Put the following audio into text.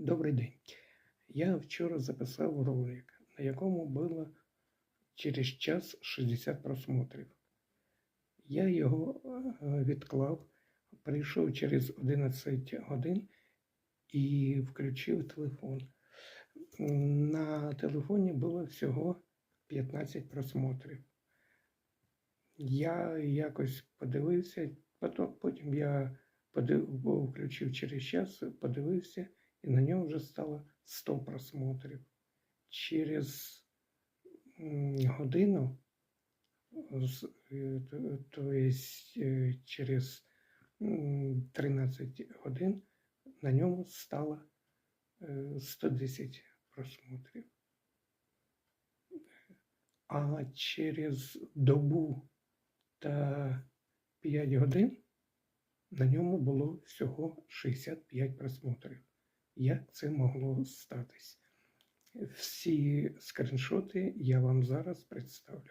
Добрий день. Я вчора записав ролик, на якому було через час 60 просмотрів. Я його е, відклав, прийшов через 11 годин і включив телефон. На телефоні було всього 15 просмотрів. Я якось подивився, потім, я подив, включив через час, подивився, і на ньому вже стало 100 просмотрів. Через годину, з- е, то- есть е, через 13 годин на ньому стало е, 110 просмотрів. А через добу та 5 годин на ньому було всього 65 просмотрів. Як це могло статись? Всі скріншоти я вам зараз представлю.